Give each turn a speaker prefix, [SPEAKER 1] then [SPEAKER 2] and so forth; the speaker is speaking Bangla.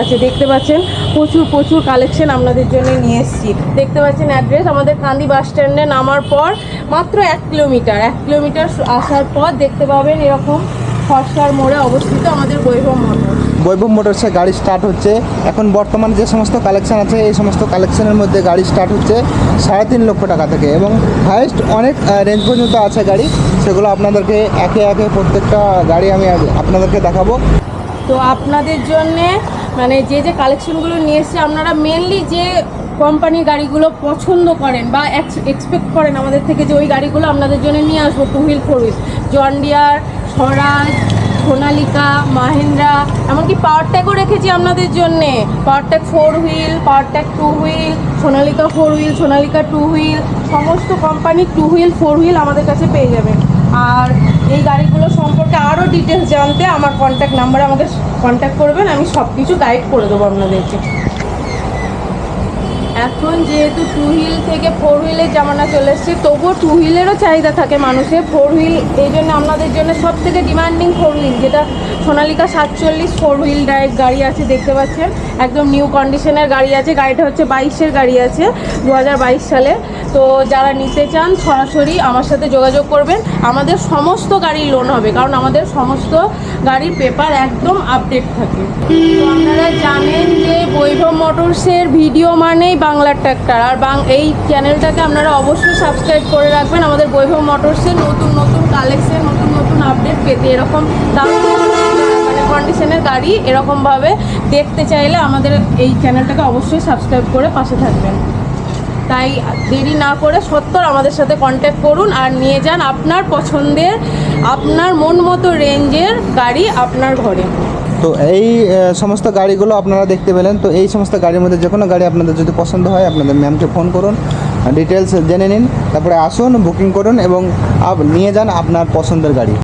[SPEAKER 1] আছে দেখতে পাচ্ছেন প্রচুর প্রচুর কালেকশন আপনাদের জন্য নিয়ে এসেছি। দেখতে পাচ্ছেন অ্যাড্রেস আমাদের কান্দি বাস স্ট্যান্ডে নামার পর মাত্র এক কিলোমিটার এক কিলোমিটার আসার পর দেখতে পাবেন এরকম ফর্সার মোড়ে অবস্থিত আমাদের বৈভব মোটর।
[SPEAKER 2] বৈভব মোটরসে গাড়ি স্টার্ট হচ্ছে। এখন বর্তমানে যে সমস্ত কালেকশন আছে এই সমস্ত কালেকশনের মধ্যে গাড়ি স্টার্ট হচ্ছে সাড়ে তিন লক্ষ টাকা থেকে। এবং হাইস্ট অনেক রেঞ্জ পর্যন্ত আছে গাড়ি। সেগুলো আপনাদেরকে একে একে প্রত্যেকটা গাড়ি আমি আপনাদেরকে দেখাবো।
[SPEAKER 1] তো আপনাদের জন্যে মানে যে যে কালেকশনগুলো নিয়ে এসেছে, আপনারা মেনলি যে কোম্পানির গাড়িগুলো পছন্দ করেন বা এক্সপেক্ট করেন আমাদের থেকে যে ওই গাড়িগুলো আপনাদের জন্য নিয়ে আসব two wheel four wheel John Deere Swaraj Sonalika Mahindra এমনকি পাওয়ার ট্যাগও রেখেছি আপনাদের জন্যে। Power tag four wheel power tag two wheel Sonalika four wheel Sonalika two wheel সমস্ত কোম্পানির টু হুইল ফোর হুইল আমাদের কাছে পেয়ে যাবেন। আর এই গাড়িগুলো সম্পর্কে আরও ডিটেলস জানতে আমার কন্ট্যাক্ট নাম্বারে আমাকে কন্ট্যাক্ট করবেন, আমি সব কিছু গাইড করে দেবো আপনাদেরকে। এখন যেহেতু টু হুইল থেকে ফোর হুইলের জামানা চলে এসছে, তবুও টু হুইলেরও চাহিদা থাকে মানুষের। ফোর হুইল এই জন্য আপনাদের জন্য সব থেকে ডিমান্ডিং ফোর হুইল যেটা সোনালিকা সাতচল্লিশ ফোর হুইল ড্রাইভ গাড়ি আছে, দেখতে পাচ্ছেন? একদম নিউ কন্ডিশনের গাড়ি আছে, গাড়িটা হচ্ছে বাইশের গাড়ি আছে দু হাজার বাইশ সালে। তো যারা নিতে চান, সরাসরি আমার সাথে যোগাযোগ করবেন। আমাদের সমস্ত গাড়ির লোন হবে, কারণ আমাদের সমস্ত গাড়ির পেপার একদম আপডেট থাকে। তো আপনারা জানেন যে বৈভব মোটরসের ভিডিও মানেই বাংলার ট্র্যাক্টর। আর বাং এই চ্যানেলটাকে আপনারা অবশ্যই সাবস্ক্রাইব করে রাখবেন। আমাদের বৈভব মোটরসের নতুন নতুন কালেকশন নতুন নতুন আপডেট পেতে এরকম মানে কন্ডিশনের গাড়ি এরকমভাবে দেখতে চাইলে আমাদের এই চ্যানেলটাকে অবশ্যই সাবস্ক্রাইব করে পাশে থাকবেন। তাই দেরি না করে সত্তর আমাদের সাথে কন্ট্যাক্ট করুন আর নিয়ে যান আপনার পছন্দের, আপনার মন মতো রেঞ্জের গাড়ি আপনার ঘরে।
[SPEAKER 2] তো এই সমস্ত গাড়িগুলো আপনারা দেখতে পেলেন। তো এই সমস্ত গাড়ির মধ্যে যে কোনো গাড়ি আপনাদের যদি পছন্দ হয়, আপনাদের ম্যামকে ফোন করুন ডিটেলস জেনে নিন, তারপরে আসুন বুকিং করুন এবং নিয়ে যান আপনার পছন্দের গাড়ি।